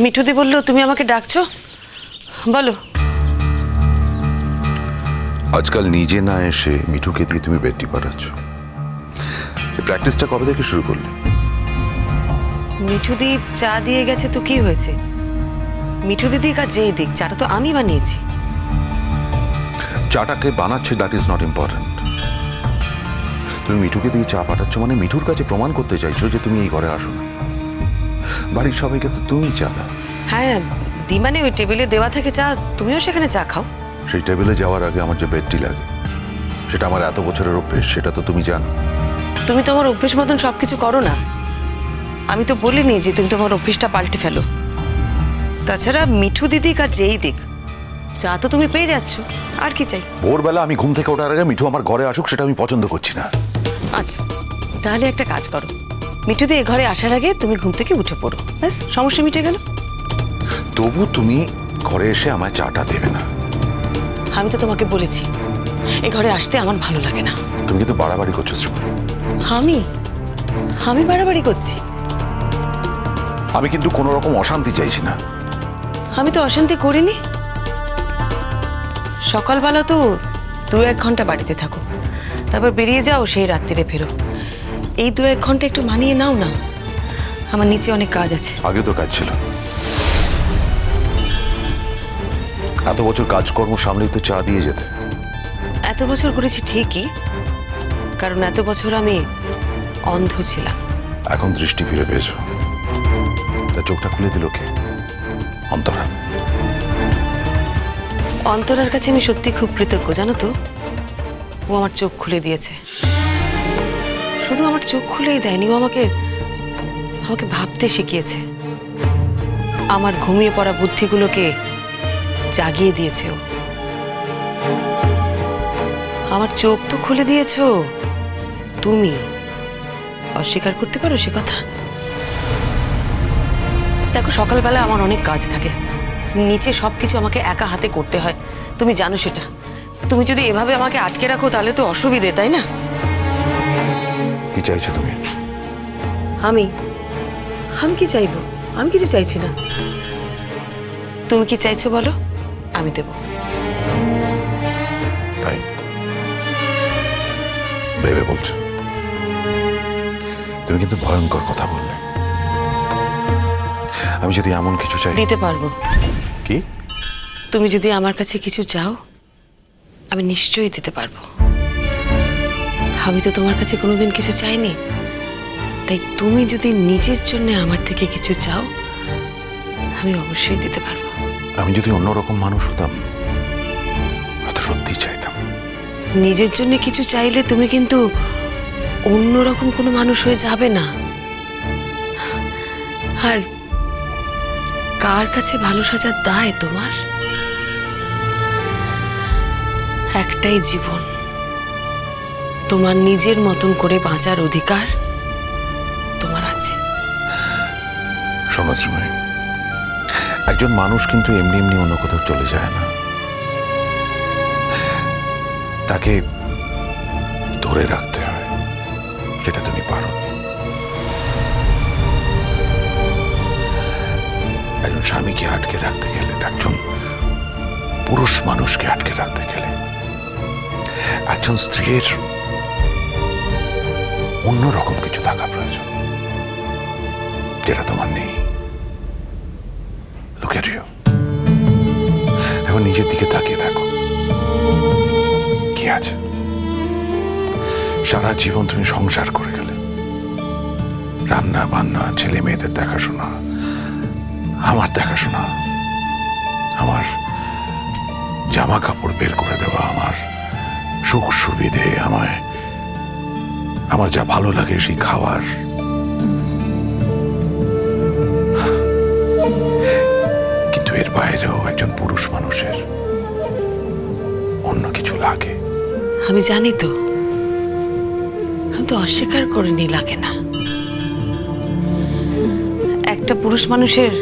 মিঠুদি বলল তুমি আমাকে ডাকছো? বলো। আজকাল নিজে না এসে মিঠুকে দিয়ে তুমি বেডটি পাঠাচ্ছ। প্র্যাকটিসটা কবে থেকে শুরু করলে? মিঠুদি চা দিয়ে গেছে তো কি হয়েছে? মিঠু দিক আর যেই দিক চাটা তো আমি বানিয়েছি। চাটাকে বানাচ্ছে দ্যাট ইজ নট ইম্পর্ট্যান্ট তুমি মিঠুকে দিয়ে চা পাঠাচ্ছ মানে মিঠুর কাছে প্রমাণ করতে চাইছো যে তুমি এই ঘরে আসো না। বাড়ির সবাইকে তো তুমি চা দাও। হ্যাঁ দি মানে ওই টেবিলে দেওয়া থাকে চা তুমিও সেখানে চা খাও। সেই টেবিলে যাওয়ার আগে আমার যে বেডটি লাগে সেটা আমার এত বছরের অভ্যেস সেটা তো তুমি জানো। তুমি তোমার অভ্যেস মতন সব কিছু করো না। আমি তো বলিনি যে তুমি তোমার অভ্যেসটা পাল্টে ফেলো। তাছাড়া মিঠু দিদিক আর যেই দিক চা তো তুমি পেয়ে যাচ্ছ আর কি চাই? ভোরবেলা আমি ঘুম থেকে ওঠার আগে মিঠু আমার ঘরে আসুক সেটা আমি পছন্দ করছি না। আচ্ছা তাহলে একটা কাজ করো। মিঠুদি এ ঘরে আসার আগে তুমি ঘুম থেকে উঠে পড়ো। ব্যাস সমস্যা মিটে গেল। তবু তুমি ঘরে এসে আমায় চাটা দেবে না। আমি তো তোমাকে বলেছি এ ঘরে আসতে আমার ভালো লাগে না। তুমি কিন্তু বাড়াবাড়ি করছ শ্রীময় আমি? আমি বাড়াবাড়ি করছি? আমি কিন্তু কোনো রকম অশান্তি চাইছি না। আমি তো অশান্তি করিনি। সকালবেলা তো দু এক ঘণ্টা বাড়িতে থাকো। তারপর বেরিয়ে যাও সেই রাত্রিরে ফেরো। এই দু এক ঘণ্টা একটু মানিয়ে নাও না। আমার নিচে অনেক কাজ আছে। আগে তো কাজ ছিল। এত বছর কাজকর্ম সামলেই তো চা দিয়ে যেতে। এত বছর করেছি ঠিকই কারণ এত বছর আমি অন্ধ ছিলাম। এখন দৃষ্টি ফিরে পেয়েছ। তা চোখটা খুলে দিল কে? অন্তরা। অন্তরার কাছে আমি সত্যি খুব কৃতজ্ঞ জানো তো? ও আমার চোখ খুলে দিয়েছে। শুধু আমার চোখ খুলেই দেয়নি, ও আমাকে আমাকে ভাবতে শিখিয়েছে। আমার ঘুমিয়ে পড়া বুদ্ধিগুলোকে জাগিয়ে দিয়েছে ও। আমার চোখ তো খুলে দিয়েছ তুমি অস্বীকার করতে পারো সে কথা? দেখো, সকালবেলা আমার অনেক কাজ থাকে। নিচে সব কিছু আমাকে একা হাতে করতে হয়। তুমি জানো সেটা। তুমি যদি এভাবে আমাকে আটকে রাখো, তাহলে তো অসুবিধে, তাই না? কি চাইছো তুমি? আমি? আমি কি চাইব? আমি কিছু চাইছি না। তুমি কি চাইছো বলো? আমি দেব। তাই? ভেবে বলছো। তুমি কিন্তু ভয়ঙ্কর কথা বললে। আমি যদি এমন কিছু চাই দিতে পারব। কি? তুমি যদি আমার কাছে কিছু চাও আমি নিশ্চয়ই দিতে পারব। আমি তো তোমার কাছে কোনোদিন কিছু চাইনি। তাই তুমি যদি নিজের জন্য আমার থেকে কিছু চাও আমি অবশ্যই দিতে পারব। আমি যদি অন্যরকম মানুষ হতাম হয়তো সত্যি চাইতাম। নিজের জন্য কিছু চাইলে তুমি কিন্তু অন্যরকম কোনো মানুষ হয়ে যাবে না। আর কার কাছে ভালো সাজার দায় তোমার? একটাই জীবন। তোমার নিজের মতন করে বাঁচার অধিকার তোমার আছে। একজন মানুষ কিন্তু এমনি এমনি অন্য কোথাও চলে যায় না। তাকে ধরে রাখতে হয় সেটা তুমি পারো একজন স্বামীকে আটকে রাখতে গেলে একজন পুরুষ মানুষকে আটকে রাখতে গেলে, একজন স্ত্রীর অন্যরকম কিছু থাকা প্রয়োজন, যেটা তোমার নেই। At এখন নিজের দিকে তাকিয়ে দেখো। কি আছে? সারা জীবন তুমি সংসার করে গেলে। রান্না, বান্না, ছেলে মেয়েদের দেখাশোনা, আমার দেখাশোনা, আমার জামা কাপড় বের করে দেওয়া, আমার সুখ সুবিধে আমায় আমার যা ভালো লাগে সেই খাবার। কিন্তু এর বাইরেও একজন পুরুষ মানুষের অন্য কিছু লাগে। আমি জানি তো। আমি তো অস্বীকার করিনি লাগে না। একটা পুরুষ মানুষের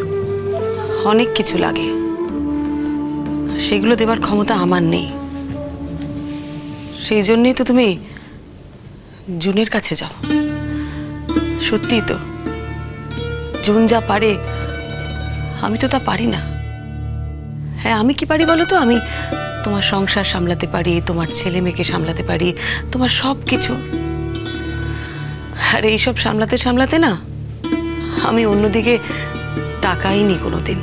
অনেক কিছু লাগে। সেগুলো দেবার ক্ষমতা আমার নেই। সেই জন্যই তো তুমি জুনের কাছে যাও। সত্যিই তো, জুন যা পারে, আমি তো তা পারি না। হ্যাঁ আমি কি পারি বলো তো? আমি তোমার সংসার সামলাতে পারি, তোমার ছেলে মেয়েকে সামলাতে পারি, তোমার সব কিছু আর এইসব সামলাতে সামলাতে না, আমি অন্যদিকে তাকাইনি কোনোদিন।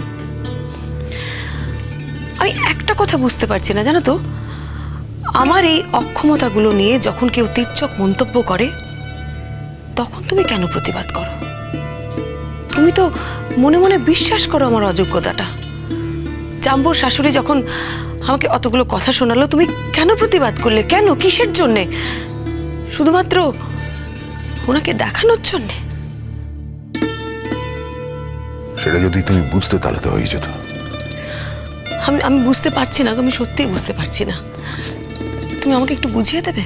আমি একটা কথা বুঝতে পারছি না, জানো তো? আমার এই অক্ষমতাগুলো নিয়ে যখন কেউ তীর্চক মন্তব্য করে তখন তুমি কেন প্রতিবাদ করো? তুমি তো মনে মনে বিশ্বাস করো আমার অযোগ্যতাটা। জাম্বোর শাশুড়ি যখন আমাকে অতগুলো কথা শোনালো তুমি কেন প্রতিবাদ করলে? কেন? কিসের জন্যে? শুধুমাত্র ওনাকে দেখানোর জন্যে? সেটা যদি তুমি বুঝতে তাহলে তো হয়ে যেত। আমি আমি বুঝতে পারছি না আমি সত্যিই বুঝতে পারছি না। তুমি আমাকে একটু বুঝিয়ে দেবে?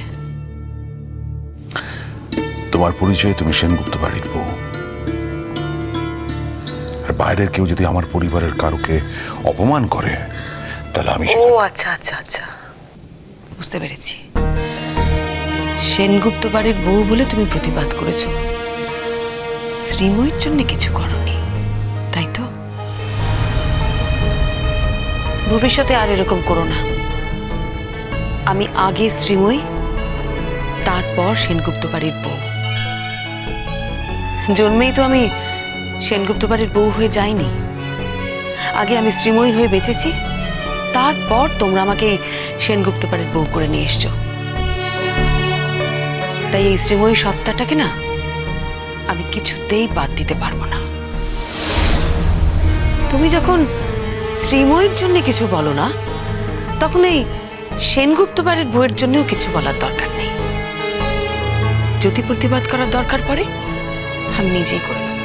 তোমার পরিচয় তুমি সেনগুপ্ত বাড়ির বউ। আর বাইরের কেউ যদি আমার পরিবারের কারোকে অপমান করে তাহলে আমি ও আচ্ছা আচ্ছা আচ্ছা। বুঝতে পেরেছি। সেনগুপ্ত বাড়ির বউ বলে তুমি প্রতিবাদ করেছ। শ্রীময়ীর জন্য কিছু করনি তাই তো? ভবিষ্যতে আর এরকম করো না। আমি আগে শ্রীময়ী, তারপর সেনগুপ্ত বাড়ির বউ। জন্মেই তো আমি সেনগুপ্ত বাড়ির বউ হয়ে যাইনি। আগে আমি শ্রীময়ী হয়ে বেঁচেছি, তারপর তোমরা আমাকে সেনগুপ্ত বাড়ির বউ করে নিয়ে এসছো। তাই এই শ্রীময়ী সত্তাটাকে না আমি কিছুতেই বাদ দিতে পারব না। তুমি যখন শ্রীময়ীর জন্য কিছু বলো না, তখন এই সেনগুপ্ত বাড়ির বউয়ের জন্যও কিছু বলার দরকার নেই। যদি প্রতিবাদ করার দরকার পড়ে আমি নিজেই করে নেব।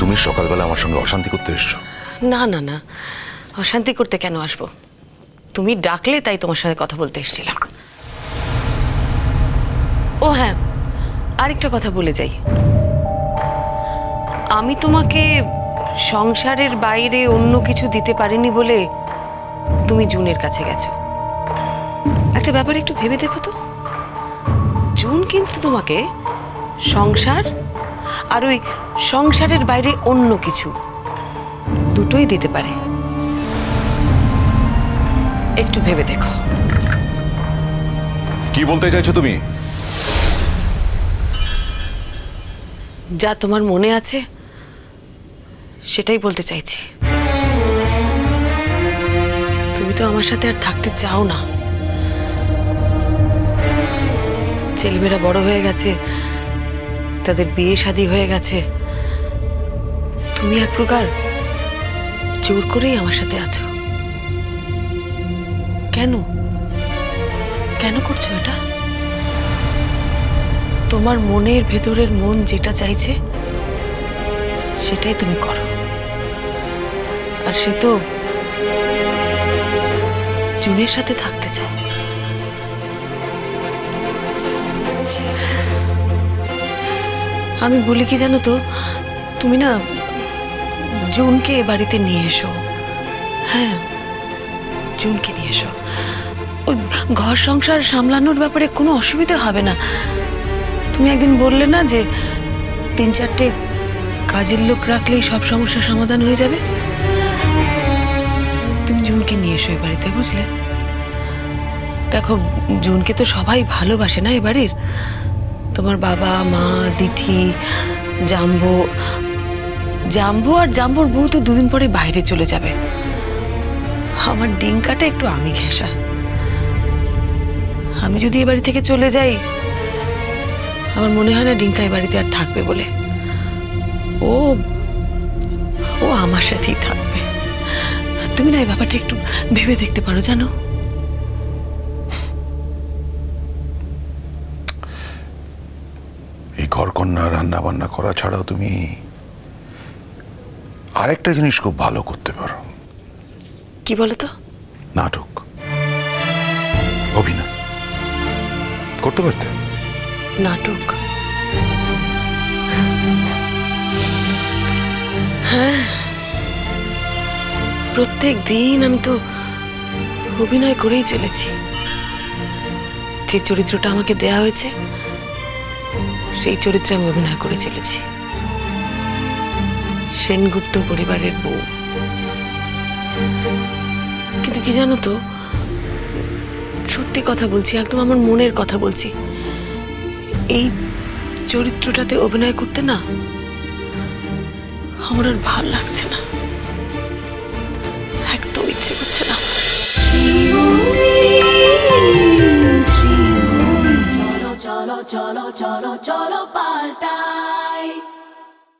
তুমি সকালবেলা আমার সঙ্গে অশান্তি করতে এসছো? না না না। অশান্তি করতে কেন আসব? তুমি ডাকলে তাই তোমার সাথে কথা বলতে এসেছিলাম। ও হ্যাঁ আরেকটা কথা বলে যাই। আমি তোমাকে সংসারের বাইরে অন্য কিছু দিতে পারিনি বলে তুমি জুনের কাছে গেছো। একটা ব্যাপার একটু ভেবে দেখো তো। জুন কিন্তু তোমাকে সংসার আর ওই সংসারের বাইরে অন্য কিছু দুটোই দিতে পারে। একটু ভেবে দেখো। কি বলতে চাইছো তুমি? যা তোমার মনে আছে সেটাই বলতে চাইছি। তুমি তো আমার সাথে আর থাকতে চাও না। ছেলেমেয়েরা বড় হয়ে গেছে। তাদের বিয়ে শাদী হয়ে গেছে। তুমি এক প্রকার জোর করেই আমার সাথে আছো। কেন? কেন করছ এটা? তোমার মনের ভেতরের মন যেটা চাইছে, সেটাই তুমি করো। আর সে তো জুনের সাথে থাকতে চায়। আমি বলি কি জানো তো, তুমি না জুনকে এ বাড়িতে নিয়ে এসো। হ্যাঁ জুনকে নিয়ে এসো। ওই ঘর সংসার সামলানোর ব্যাপারে কোনো অসুবিধা হবে না। তুমি একদিন বললে না যে তিন চারটে কাজের লোক রাখলেই সব সমস্যার সমাধান হয়ে যাবে? তুমি জুনকে নিয়ে এসো এ বাড়িতে, বুঝলে? দেখো, জুনকে তো সবাই ভালোবাসে না এ বাড়ির। তোমার বাবা, মা, দিঠি, জাম্বো। জাম্বু আর জাম্বুর বউ তো দুদিন পরে বাইরে চলে যাবে। আমার ডিঙ্কাটা একটু আমি ঘেঁষা। আমি যদি এ বাড়ি থেকে চলে যাই, আমার মনে হয় না ডিঙ্কা এ বাড়িতে আর থাকবে বলে। ও ও আমার সাথেই থাকবে। তুমি না এই ব্যাপারটা একটু ভেবে দেখতে পারো, জানো? ঘরকন্যা রান্না বান্না করা ছাড়াও তুমি আরেকটা জিনিস খুব ভালো করতে পারো। কি বলো তো নাটক। অভিনয়। করতে পারতে? নাটক। হ্যাঁ। প্রত্যেক দিন আমি তো অভিনয় করেই চলেছি। যে চরিত্রটা আমাকে দেয়া হয়েছে সেই চরিত্রে আমি অভিনয় করে চলেছি। সেনগুপ্ত পরিবারের বউ। কিন্তু কি জানো তো, সত্যি কথা বলছি, একদম আমার মনের কথা বলছি। এই চরিত্রটাতে অভিনয় করতে না আমার আর ভালো লাগছে না। একদম ইচ্ছে করছে না। চলো চলো চলো পাল্টাই